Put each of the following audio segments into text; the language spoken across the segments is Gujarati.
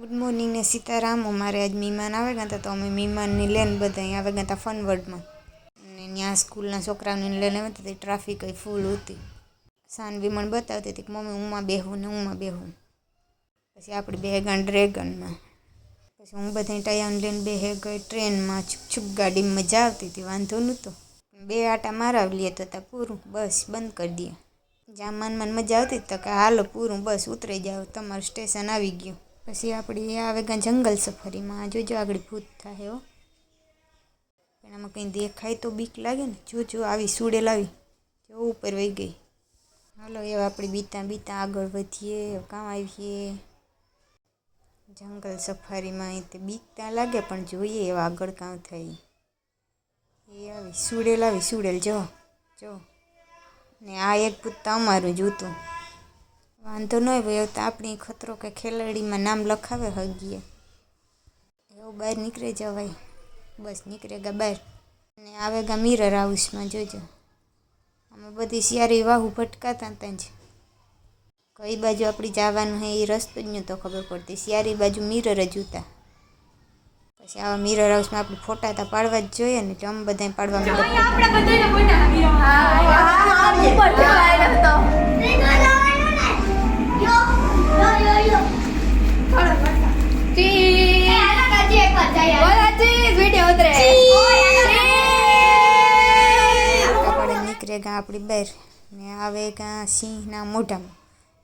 ગુડ મોર્નિંગ ને સીતારામ. અમારે આજ મહેમાન આવે ગયા હતા તો અમે મહેમાનની લઈને બધા અહીંયા આવે ગયા હતા ફનવર્ડમાં અને ત્યાં સ્કૂલના છોકરાઓને લઈને આવ્યા હતા ટ્રાફિક ફૂલ હતી. સાનવી મને બતાવતી હતી કે, મમ્મી ઉમાં બેહું ને ઉમાં બેહું. પછી આપણે બે ગયા ડ્રેગનમાં પછી હું બધા ટાયાને લઈને બે ગઈ ટ્રેનમાં છુક છુક ગાડીમાં મજા આવતી હતી, વાંધો નહોતો. બે આટા મારાવી લઈએ તો તા પૂરું, બસ બંધ કરી દઈએ જ્યાં મનમાં મજા આવતી હતી, તો કે, હાલો, પૂરું, બસ ઉતરી જાઓ, તમારું સ્ટેશન આવી ગયું. પછી આપણી આવે ગયા જંગલ સફારીમાં. જોજો આગળ ભૂત થાય હો. પણ આમાં કંઈ દેખાય તો બીક લાગે ને. જો જો આવી સુડેલ આવી. જો ઉપર વહી ગઈ. હાલો એવા આપણે બીતા બીતા આગળ વધીએ કામ આવીએ. જંગલ સફારીમાં તે બીકતા લાગે, પણ જોઈએ એવા આગળ કામ થાય. એ આવી સુડેલ આવી, સુડેલ. જો જો. ને આ એક પૂતતા અમારું જ હતું. વાંધો ન આવ્યો એવું તો આપણે ખતરો કે ખેલાડીમાં નામ લખાવે હગીએ. એવું બહાર નીકળે જવાય. બસ નીકળે ગા બહાર. અને આવે ગા મિરર હાઉસમાં જોજો. અમે બધી સિયારી વાહુ ભટકાતા ત્યાં જ. કઈ બાજુ આપણી જવાનું હે એ રસ્તો જ નહોતો ખબર પડતી. સિયારી બાજુ મિરર જ ઉતા. પછી આવા મિરર હાઉસમાં આપણે ફોટા તો પાડવા જ જોઈએ ને એટલે અમે બધા પાડવા માંડ્યા આપણે બેર. ને આવે ગયા સિંહના મોઢામાં.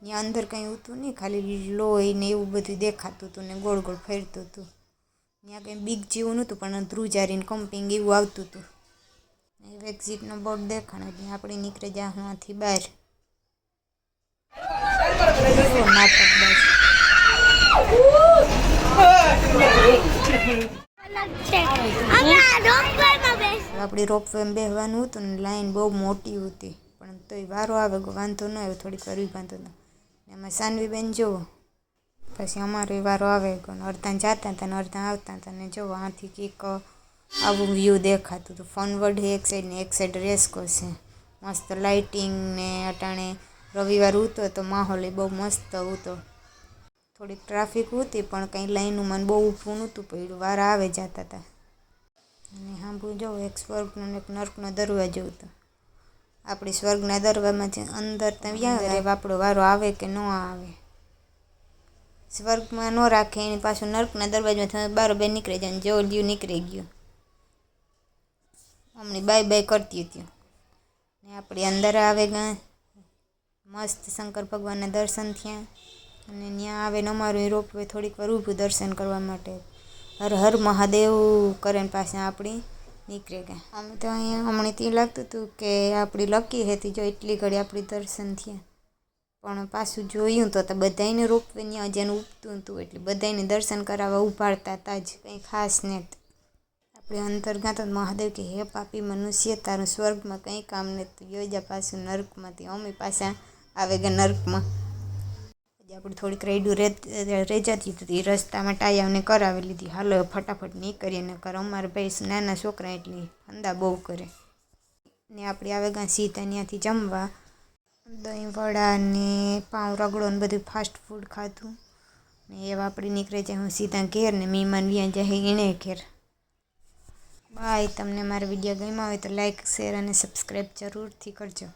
ત્યાં અંદર કંઈ હતું નહીં ખાલી લોહી ને એવું બધું દેખાતું હતું ને ગોળ ગોળ ફેરતું હતું. ત્યાં કંઈ બીક જેવું નહોતું પણ ધ્રુજારીને કમ્પિંગ એવું આવતું હતું. એક્ઝિટનો બોર્ડ દેખાણો એટલે આપણે નીકળે ગયા ત્યાંથી બહાર. કેવો રોપ આપણી રોપવેમાં બેસવાનું હતું ને, લાઈન બહુ મોટી હતી. પણ તોય વારો આવે વાંધો ન આવ્યો થોડીક વાર વાંધો હતા એમાં સાનવીબેન જુઓ પછી અમારો વારો આવે ને અડધા જતા હતા ને અડધા આવતા હતા ને જુઓ આથી કંઈક આવું વ્યૂ દેખાતું હતું. ફનવર્ડ એક સાઈડ ને એક સાઈડ રેસ છે. મસ્ત લાઇટિંગ ને અટાણે રવિવાર ઉતો તો માહોલ એ બહુ મસ્ત ઉતો. થોડીક ટ્રાફિક હતી પણ કંઈ લાઈનનું મને બહુ ઊભું નહોતું પડ્યું. વાર આવે જતા હતા અને સાંભળું જો એક સ્વર્ગનો એક નર્કનો દરવાજો હતો આપણે સ્વર્ગના દરવાજામાં અંદર ત્યાં આપણો વારો આવે કે ન આવે. સ્વર્ગમાં ન રાખે એની પાછું નર્કના દરવાજામાં બારો બારોબાર નીકળી જાય જેવો લ્યુ નીકળી ગયો. હમણાં બાય બાય કરતી હતી. ને આપણે અંદર આવે ગયા મસ્ત શંકર ભગવાનના દર્શન થયા. અને ત્યાં આવે ને અમારું રોપવે થોડીક વાર ઊભું દર્શન કરવા માટે. હર હર મહાદેવ કરીને પાસે આપણી. નીકળી ગયા અમે તો અહીંયા હમણાં ત્યાં લાગતું હતું કે આપણી લકી હતી જો એટલી ઘડી આપણી દર્શન થયા. પણ પાછું જોયું તો તો બધાને રોપવે ત્યાં જેને ઉપતું હતું એટલે બધાને દર્શન કરાવવા ઉભાડતા હતા જ. કંઈ ખાસ નહીં આપણે અંતર ગયા તો મહાદેવ કે, હે પાપી મનુષ્ય, તારું સ્વર્ગમાં કંઈ કામ નથી. યોજા પાછું નર્કમાંથી અમે પાછા આવે કે નર્કમાં. આપણે થોડીક રેડું રેજાતી હતી રસ્તામાં ટાયાને કરાવી લીધી. હાલો ફટાફટ નીકળીએ ને કર અમારા ભાઈ નાના છોકરા એટલે અંદા બહુ કરે. ને આપણે આવે ગયા સીધા ત્યાંથી જમવા. દહીં વડા ને પાઉં રગડો ને બધું ફાસ્ટ ફૂડ ખાધું. ને એવા આપણે નીકળે જાય હું સીધા ઘેર ને મહેમાન વ્યાં જાય એણે ઘેર. બાય, તમને મારો વીડિયો ગમ્યો હોય તો લાઈક શેર અને સબસ્ક્રાઈબ જરૂરથી કરજો.